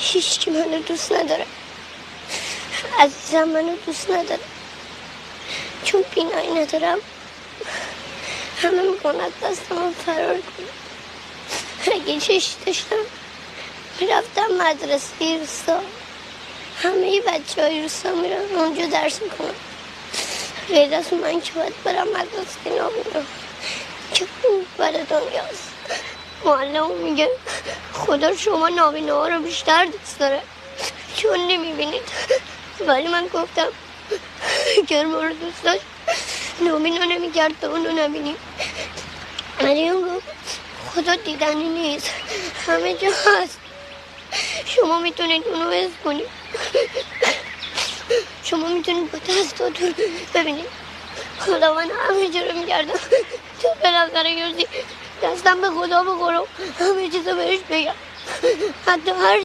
هیچ کی منو دوست نداره. عزیزم منو دوست نداره. چون بینایی ندارم همه می‌کنند دستم فرار کنم اگه چشم داشتم می‌رفتم مدرسه روستا. همه بچه های روستا میرن اونجا درس می‌کنم غیر از من که باید برم مدرسه نابینا که اون بر دنیاست. معلم میگه خدا شما نابینا ها رو بیشتر دوست داره. چون نمی‌بینید. ولی من گفتم اگر ما رو دوست داشت نابینا نمی‌کرد تو اونو نبینیم. مریم گفت خدا دیدنی نیست. همه جا هست. شما می‌تونید اونو حس کنید. شما می‌تونید با دستاتون ببینید. من همه جا رو میگردم. تو بالاخره یوزی دستم به خدا بخورم. همه چیزو بهش بگم. حتی هر